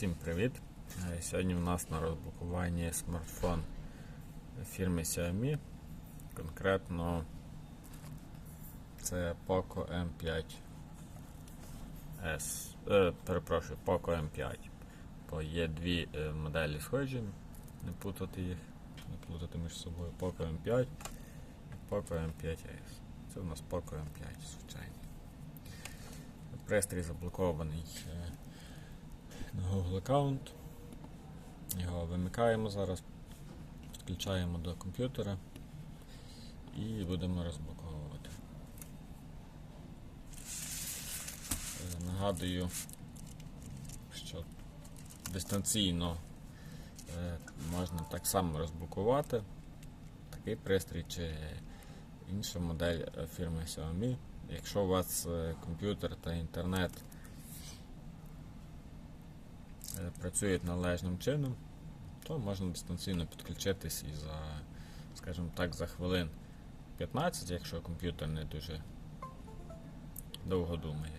Всім привіт! Е, Сьогодні в нас на розблокуванні смартфон фірми Xiaomi. Конкретно це Poco M5 S. Е, перепрошую, Poco M5. Бо є дві е, моделі схожі, не плутати їх, не плутати між собою Poco M5 і Poco M5S. Це у нас Poco M5, звичайно. Пристрій заблокований. На Google аккаунт. Його вимикаємо зараз, підключаємо до комп'ютера і будемо розблоковувати. Е, Нагадую, що дистанційно е, можна так само розблокувати такий пристрій чи інша модель е, фірми Xiaomi. Якщо у вас комп'ютер та інтернет працюють належним чином, то можна дистанційно підключитись і за, скажімо так, за хвилин 15, якщо комп'ютер не дуже довго думає.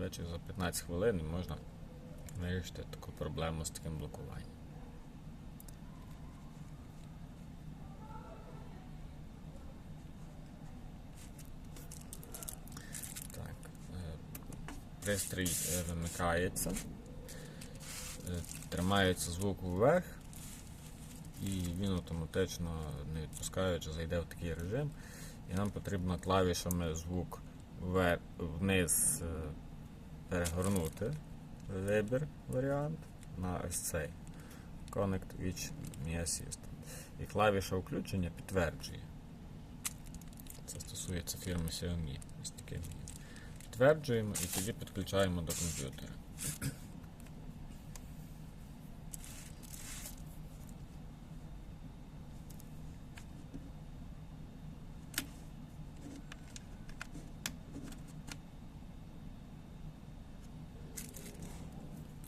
Речі, за 15 хвилин можна вирішити таку проблему з таким блокуванням. Е, пристрій е, вимикається. Е, Тримається звук вверх, і він автоматично, не відпускаючи, зайде в такий режим. І нам потрібно клавішами звук вниз е, перегорнути вибір варіант на ось цей Connect Which Me Assistant. І клавіша включення підтверджує. Це стосується фірми Xiaomi. Підтверджуємо і тоді підключаємо до комп'ютера.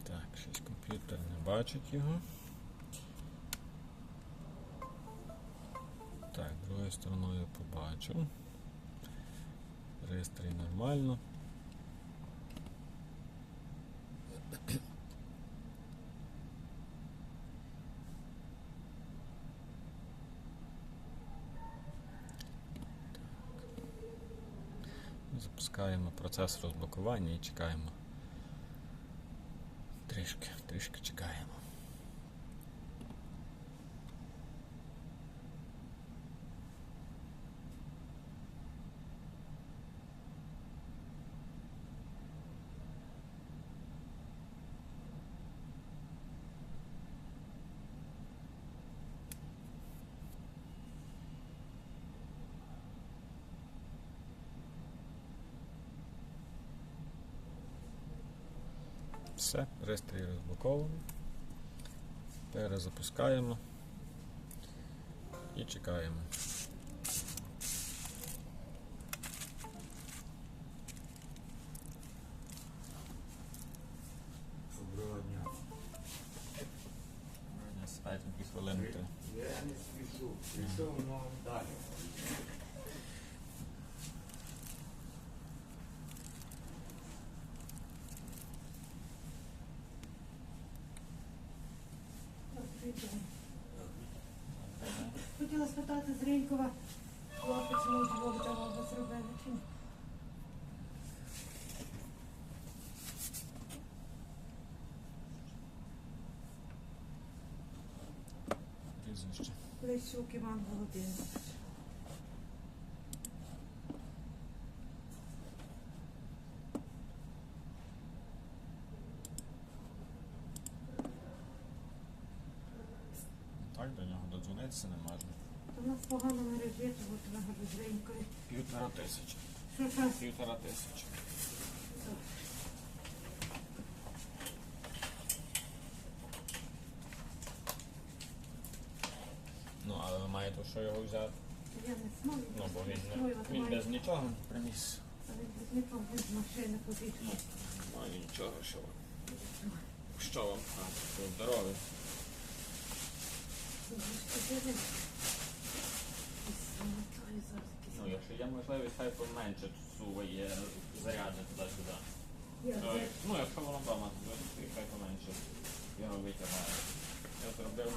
Так, щось комп'ютер не бачить його. Так, другою стороною побачив. Пристрій нормально. Запускаємо процес розблокування і чекаємо. Трішки, трішки чекаємо. Все, пристрій розблокований. Перезапускаємо і чекаємо. Доброго дня. Сідайте дві хвилини. Я не спішу. Пішов воно далі. Хотіла спитати з Ренькова, хлопець мій двох давав вас робили чи ні? Прізвище. Лещук Іван Володимирович. Так, до нього додзвонитися не можна. У нас погано мережі, то от вигоду з Півтора тисячі. Півтора тисячі. Ну, але ви маєте що його взяти? Я не знаю. Ну, бо він, не- він без нічого приніс. Але без нікого без машини побігла. Ну, нічого, що ви. Що вам? А, ви здорові. Ну, якщо є можливість, хай поменше суває заряди туди-сюди. Ну, Ну, якщо воно вдома, то хай поменше. його витягає. Я зробив.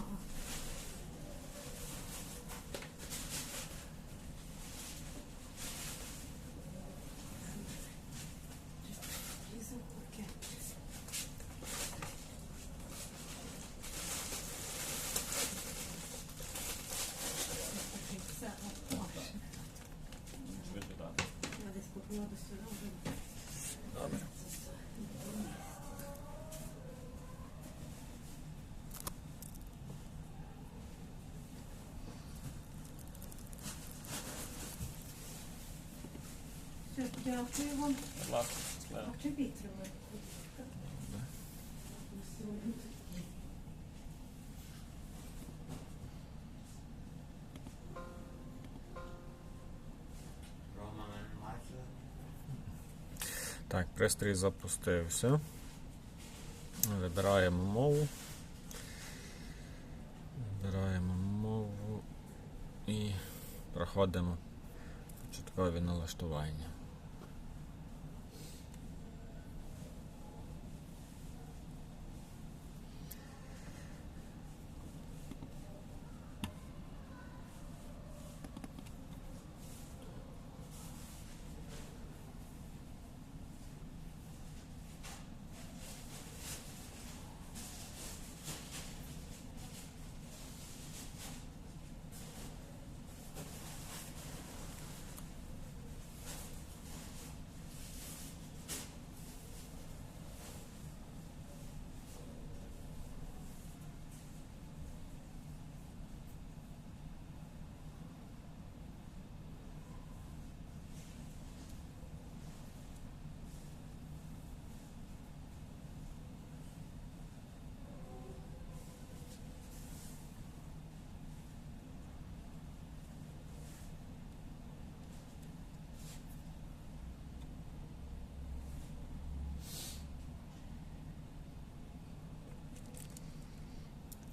Дякую вам. Будь ласка, А чи вітрили? Так, пристрій запустився. Вибираємо мову. Вибираємо мову і проходимо початкові налаштування.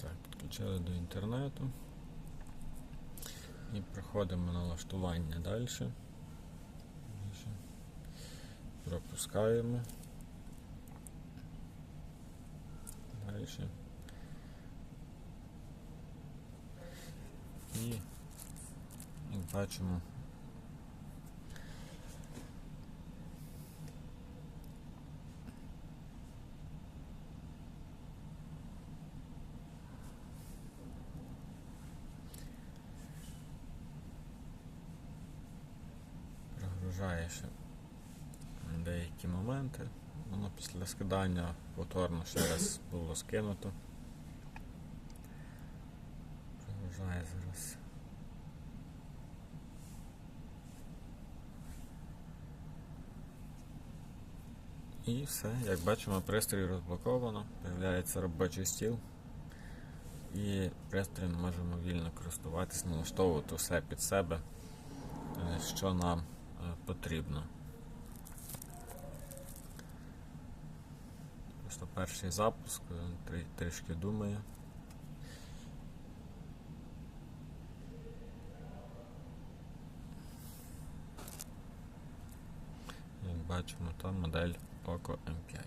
Так, підключили до інтернету. І проходимо налаштування далі. Пропускаємо. Далі. І як бачимо. Ще деякі моменти. Воно після скидання повторно ще раз було скинуто. Прогружає зараз. І все, як бачимо, пристрій розблоковано, з'являється робочий стіл. І пристроєм можемо вільно користуватись, налаштовувати все під себе, е, що нам потрібно. Просто перший запуск, е, трішки думає. Як бачимо, там модель Poco M5.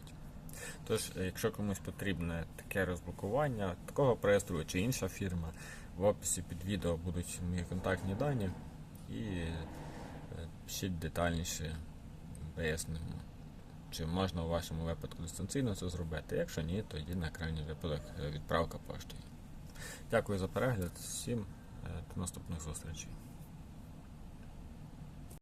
Тож, е, якщо комусь потрібне таке розблокування такого пристрою чи інша фірма, в описі під відео будуть мої контактні дані і ще детальніше пояснимо, чи можна у вашому випадку дистанційно це зробити. Якщо ні, тоді на крайній випадок е, відправка поштою. Дякую за перегляд. Всім е, до наступних зустрічей.